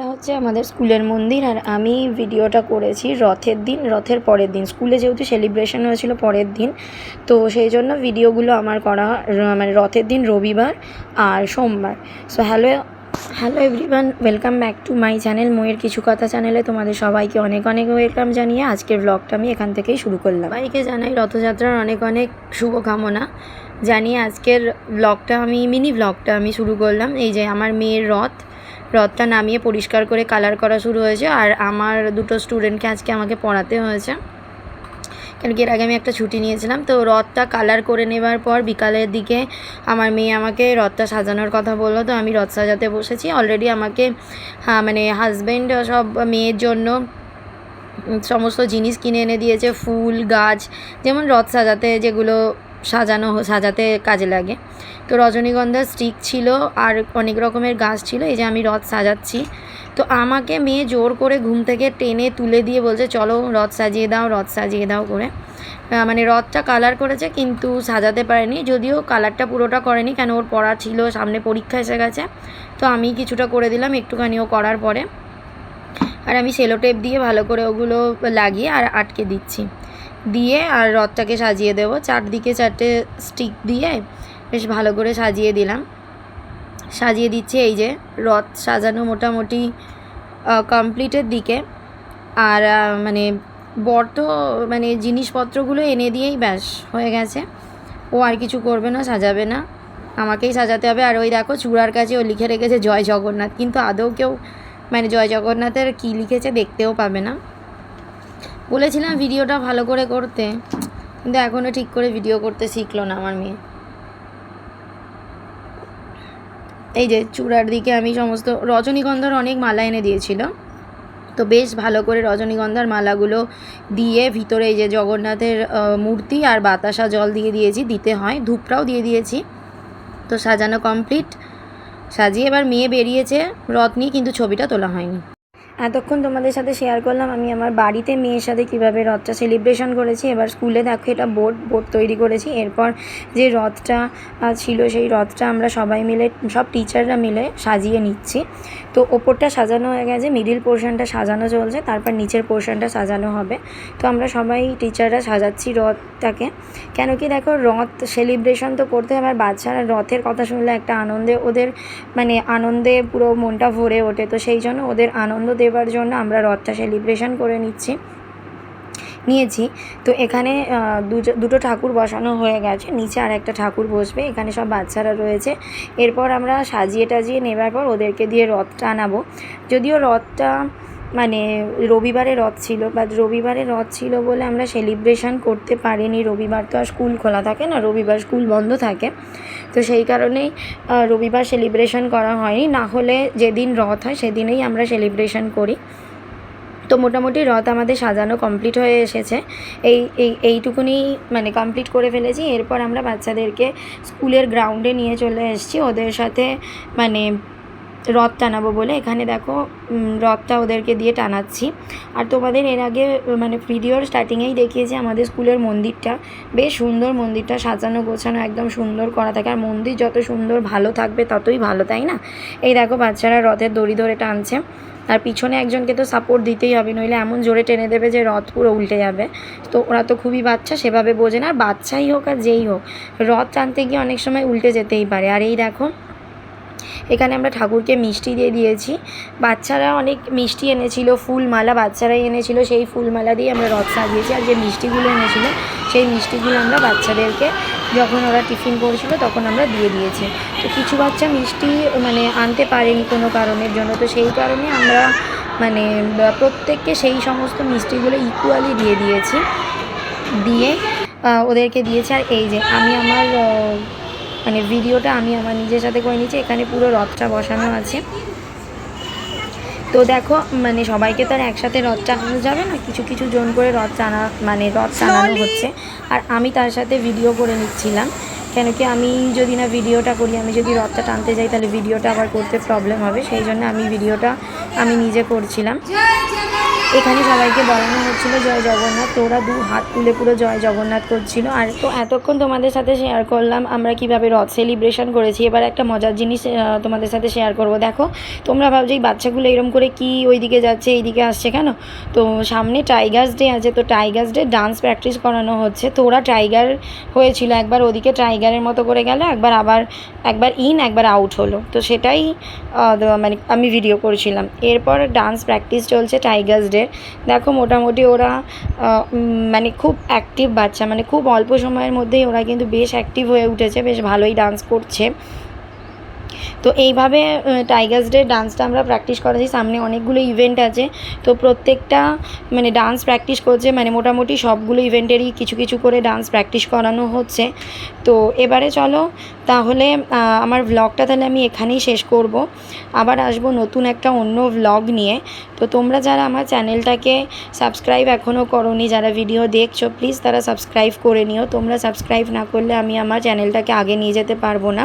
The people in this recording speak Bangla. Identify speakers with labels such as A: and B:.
A: এটা হচ্ছে আমাদের স্কুলের মন্দির আর আমি ভিডিওটা করেছি রথের দিন, রথের পরের দিন। স্কুলে যেহেতু সেলিব্রেশন হয়েছিল পরের দিন, তো সেই জন্য ভিডিওগুলো আমার করা মানে রথের দিন রবিবার আর সোমবার। So hello hello everyone welcome back to my channel ময়ের কিছু কথা চ্যানেলে তোমাদের সবাইকে অনেক অনেক ওয়েলকাম জানিয়ে আজকের ব্লগটা আমি এখান থেকেই শুরু করলাম। সবাইকে জানাই রথযাত্রার অনেক অনেক শুভকামনা। জানিয়ে আজকের ব্লগটা আমি মিনি ব্লগটা আমি শুরু করলাম। এই যে আমার মেয়ের রথ রথটা নামিয়ে পরিষ্কার করে কালার করা শুরু হয়েছে আর আমার দুটো স্টুডেন্টকে আজকে আমাকে পড়াতে হয়েছে। কেন কি, এর আগে আমি একটা ছুটি নিয়েছিলাম, তো রথটা কালার করে নেবার পর বিকালের দিকে আমার মেয়ে আমাকে রথটা সাজানোর কথা বলল, তো আমি রথ সাজাতে বসেছি। অলরেডি আমাকে মানে হাজব্যান্ড সব মেয়ের জন্য সমস্ত জিনিস কিনে এনে দিয়েছে, ফুল, গাছ, যেমন রথ সাজাতে যেগুলো সাজানো সাজাতে কাজে লাগে। তো রজনীগন্ধার স্টিক ছিল আর অনেক রকমের গাছ ছিল, এই যে আমি রথ সাজাচ্ছি। তো আমাকে মেয়ে জোর করে ঘুম থেকে টেনে তুলে দিয়ে বলছে, চলো রথ সাজিয়ে দাও, রথ সাজিয়ে দাও করে। মানে রথটা কালার করেছে কিন্তু সাজাতে পারেনি, যদিও কালারটা পুরোটা করেনি, কেন ওর পড়া ছিল, সামনে পরীক্ষা এসে গেছে। তো আমি কিছুটা করে দিলাম, একটুখানি ও করার পরে। আর আমি সেলো টেপ দিয়ে ভালো করে ওগুলো লাগিয়ে আর আটকে দিচ্ছি। দিয়ে আর রথটাকে সাজিয়ে দেবো। চারদিকে চারটে স্টিক দিয়ে বেশ ভালো করে সাজিয়ে দিলাম। সাজিয়ে দিচ্ছি এই যে রথ সাজানো মোটামুটি কমপ্লিটের দিকে। আর মানে বর তো মানে জিনিসপত্রগুলো এনে দিয়েই ব্যাস হয়ে গেছে। ও আর কিছু করবে না, সাজাবে না। আমাকেই সাজাতে হবে। আর ওই দেখো চূড়ার কাছে ও লিখে রেখেছে জয় জগন্নাথ। কিন্তু আদৌ কেউ মানে জয় জগন্নাথের কী লিখেছে দেখতেও পাবে না। বলেছিলাম ভিডিওটা ভালো করে করতে, কিন্তু এখনও ঠিক করে ভিডিও করতে শিখলো না আমার মেয়ে। এই যে চূড়ার দিকে আমি সমস্ত রজনীগন্ধার অনেক মালা এনে দিয়েছিল। তো বেশ ভালো করে রজনীগন্ধার মালাগুলো দিয়ে ভিতরে এই যে জগন্নাথের মূর্তি আর বাতাসা জল দিয়ে দিয়েছি, দিতে হয়। ধূপটাও দিয়ে দিয়েছি। তো সাজানো কমপ্লিট। সাজিয়ে এবার মেয়ে বেরিয়েছে রথ নিয়ে কিন্তু ছবিটা তোলা হয়নি। এতক্ষণ তোমাদের সাথে শেয়ার করলাম, আমি আমার বাড়িতে মেয়ের সাথে কীভাবে রথটা সেলিব্রেশন করেছি, এবার স্কুলে দেখো এটা বোর্ড বোর্ড তৈরি করেছি, এরপর যে রথটা ছিল সেই রথটা আমরা সবাই মিলে, সব টিচাররা মিলে সাজিয়ে নিচ্ছি। তো ওপরটা সাজানো হয়ে গেছে মিডিল পোর্শনটা সাজানো চলছে, তারপর নিচের পোর্শনটা সাজানো হবে। তো আমরা সবাই টিচাররা সাজাচ্ছি রথটাকে। কেন কি দেখো, রথ সেলিব্রেশন তো করতে হবে আর বাচ্চারা রথের কথা শুনলে একটা আনন্দে ওদের মানে আনন্দে পুরো মনটা ভরে ওঠে, তো সেই জন্য ওদের আনন্দ দেওয়ার জন্য আমরা রথটা সেলিব্রেশন করে নিচ্ছি, নিয়েছি। তো এখানে দুটো ঠাকুর বসানো হয়ে গেছে, নিচে আর একটা ঠাকুর বসবে, এখানে সব বাচ্চারা রয়েছে। এরপর আমরা সাজিয়ে টাজিয়ে নেবার পর ওদেরকে দিয়ে রথটা আনাবো। যদিও রথটা মানে রবিবারে রথ ছিল বা রবিবারে রথ ছিল বলে আমরা সেলিব্রেশন করতে পারিনি। রবিবার তো আর স্কুল খোলা থাকে না, রবিবার স্কুল বন্ধ থাকে। তো সেই কারণেই রবিবার সেলিব্রেশন করা হয়নি। না হলে যেদিন রথ হয় সেদিনেই আমরা সেলিব্রেশন করি। তো মোটামুটি রথ আমাদের সাজানো কমপ্লিট হয়ে এসেছে। এই এই, এইটুকুনি মানে কমপ্লিট করে ফেলেছি। এরপর আমরা বাচ্চাদেরকে স্কুলের গ্রাউন্ডে নিয়ে চলে এসেছি। ওদের সাথে মানে রথ টানাবো বলে। এখানে দেখো রথটা ওদেরকে দিয়ে টানাচ্ছি। আর তোমাদের এর আগে মানে ভিডিওর স্টার্টিংয়েই দেখিয়েছি আমাদের স্কুলের মন্দিরটা। বেশ সুন্দর মন্দিরটা, সাজানো গোছানো একদম সুন্দর করা থাকে। আর মন্দির যত সুন্দর ভালো থাকবে, ততই ভালো, তাই না? এই দেখো, বাচ্চারা রথের দড়ি ধরে টানছে। আর পিছনে একজনকে তো সাপোর্ট দিতেই হবে, নইলে এমন জোরে টেনে দেবে যে রথ পুরো উল্টে যাবে। তো ওরা তো খুবই বাচ্চা, সেভাবে বোঝে না। আর বাচ্চাই হোক আর যেই হোক, রথ টানতে গিয়ে অনেক সময় উল্টে যেতেই পারে। আর এই দেখো এখানে আমরা ঠাকুরকে মিষ্টি দিয়ে দিয়েছি। বাচ্চারা অনেক মিষ্টি এনেছিল, ফুলমালা বাচ্চারাই এনেছিল, সেই ফুলমালা দিয়ে আমরা রথ সাজিয়েছি। আর যে মিষ্টিগুলো এনেছিল, সেই মিষ্টিগুলো আমরা বাচ্চাদেরকে যখন ওরা টিফিন করেছিল তখন আমরা দিয়ে দিয়েছি। তো কিছু বাচ্চা মিষ্টি মানে আনতে পারেনি কোনো কারণের জন্য। তো সেই কারণে আমরা মানে প্রত্যেককে সেই সমস্ত মিষ্টিগুলো ইকুয়ালি দিয়ে দিয়েছি। দিয়ে ওদেরকে দিয়েছি। আর এই যে, আমি আমার মানে ভিডিওটা আমি আমার নিজের সাথে করে নিয়েছি এখানে পুরো রথটা বসানো আছে। তো দেখো মানে সবাইকে তো আর একসাথে রথ টানানো যাবে না কিছু কিছু জন করে রথ টানা মানে রথ টানানো হচ্ছে। আর আমি তার সাথে ভিডিও করে নিচ্ছিলাম কেন কি আমি যদি না ভিডিওটা করি আমি যদি রথটা টানতে যাই তাহলে ভিডিওটা আবার করতে প্রবলেম হবে। সেই জন্য আমি ভিডিওটা আমি নিজে করছিলাম। এখানে সবাইকে বলানো হচ্ছিল, জয় জগন্নাথ তো ওরা দু হাত তুলে পুরো জয় জগন্নাথ করছিল। আর তো এতক্ষণ তোমাদের সাথে শেয়ার করলাম, আমরা কীভাবে রথ সেলিব্রেশন করেছি। এবার একটা মজার জিনিস তোমাদের সাথে শেয়ার করব। দেখো, তোমরা ভাবছ এই বাচ্চাগুলো এরম করে কি ওইদিকে যাচ্ছে, এইদিকে আসছে কেন? তো সামনে টাইগার্স ডে আছে, তো টাইগার্স ডে ডান্স প্র্যাকটিস করানো হচ্ছে। তো ওরা টাইগার হয়েছিল, একবার ওদিকে টাইগারের মতো করে গেল, একবার আবার, একবার ইন একবার আউট হলো। তো সেটাই মানে আমি ভিডিও করছিলাম। এরপর ডান্স প্র্যাকটিস চলছে টাইগার্স ডে দেখো মোটামুটি ওরা মানে খুব অ্যাক্টিভ বাচ্চা মানে খুব অল্প সময়ের মধ্যেই ওরা কিন্তু বেশ অ্যাক্টিভ হয়ে উঠেছে, বেশ ভালোই ডান্স করছে। তো এইভাবে টাইগার্স ডে ডান্সটা আমরা প্র্যাকটিস করাছি সামনে অনেকগুলো ইভেন্ট আছে। তো প্রত্যেকটা মানে ডান্স প্র্যাকটিস করছে মানে মোটামুটি সবগুলো ইভেন্টেরই কিছু কিছু করে ডান্স প্র্যাকটিস করানো হচ্ছে। তো এবারে চলো, তাহলে আমার ভ্লগটা তাহলে আমি এখানেই শেষ করব। আবার আসব নতুন একটা অন্য ভ্লগ নিয়ে। তো তোমরা যারা আমার চ্যানেলটাকে সাবস্ক্রাইব এখনও করনি, যারা ভিডিও দেখছ প্লিজ তারা সাবস্ক্রাইব করে নিও। তোমরা সাবস্ক্রাইব না করলে আমি আমার চ্যানেলটাকে আগে নিয়ে যেতে পারব না।